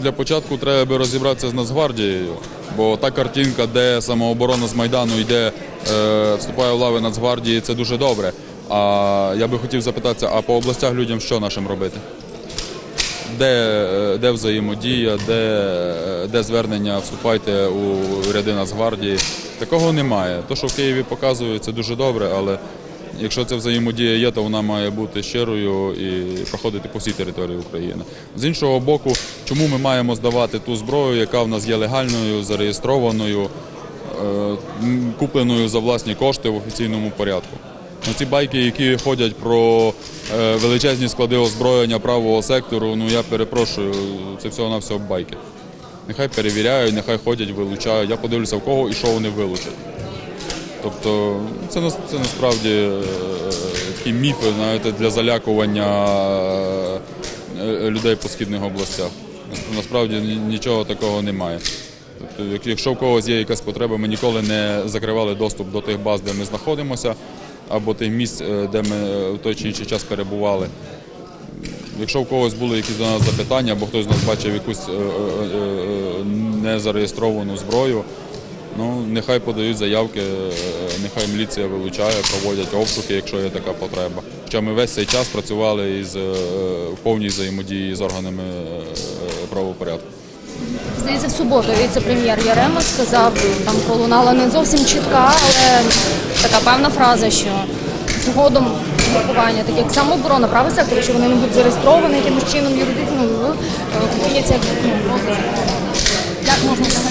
Для початку треба би розібратися з Нацгвардією, бо та картинка, де самооборона з Майдану йде, е, вступає в лави Нацгвардії, це дуже добре. А я би хотів запитатися, а по областях людям що нашим робити? Де, е, де взаємодія, де, е, де звернення вступайте у ряди Нацгвардії? Такого немає. То, що в Києві показують, це дуже добре, але якщо ця взаємодія є, то вона має бути щирою і проходити по всій території України. З іншого боку, чому ми маємо здавати ту зброю, яка в нас є легальною, зареєстрованою, е, купленою за власні кошти в офіційному порядку? Ну, ці байки, які ходять про е, величезні склади озброєння правого сектору, ну я перепрошую, це всього на всього байки. Нехай перевіряють, нехай ходять, вилучають. Я подивлюся, в кого і що вони вилучать. Тобто це, це насправді е, такі міфи, знаєте, для залякування е, людей по східних областях. Насправді нічого такого немає. Тобто, якщо в когось є якась потреба, ми ніколи не закривали доступ до тих баз, де ми знаходимося, або тих місць, е, де ми в той чи інший час перебували. Якщо в когось були якісь до нас запитання, або хтось з нас бачив якусь незареєстровану зброю, ну нехай подають заявки, е, нехай міліція вилучає, проводять обшуки, якщо є така потреба. Хоча ми весь цей час працювали із е, повній взаємодії з органами е, правопорядку. Здається, в суботу віце-прем'єр Ярема сказав, там пролунала не зовсім чітка, але така певна фраза, що згодом групування, таке як самооборона, правий сектор, що вони не будуть зареєстровані якимось чином юридично, вдається ну, як можна?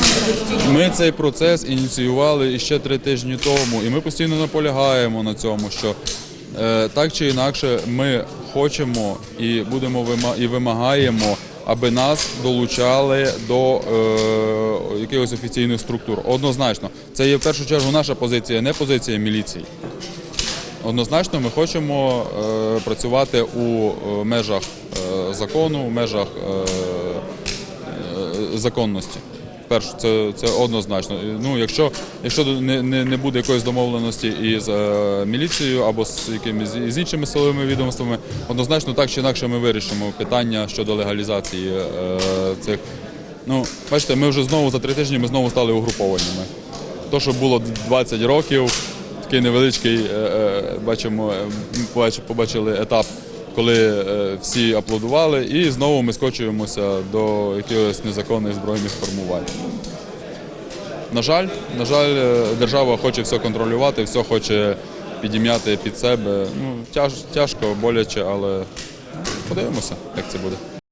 Ми цей процес ініціювали ще три тижні тому, і ми постійно наполягаємо на цьому, що е, так чи інакше ми хочемо і будемо і вимагаємо, аби нас долучали до е, якихось офіційних структур. Однозначно, це є в першу чергу наша позиція, не позиція міліції. Однозначно, ми хочемо е, працювати у е, межах е, закону, в межах е, е, законності. Перше, це, це однозначно. Ну, якщо, якщо не, не, не буде якоїсь домовленості із е, міліцією або з якимись з іншими силовими відомствами, однозначно так чи інакше ми вирішимо питання щодо легалізації е, цих. Ну, бачите, ми вже знову за три тижні ми знову стали угрупованими. То, що було 20 років, такий невеличкий, е, е, бачимо, е, побачили етап, коли е, всі аплодували, і знову ми скочуємося до якихось незаконних збройних формувань. На жаль, на жаль, е, держава хоче все контролювати, все хоче підім'яти під себе. Ну, тяж, тяжко, боляче, але подивимося, як це буде.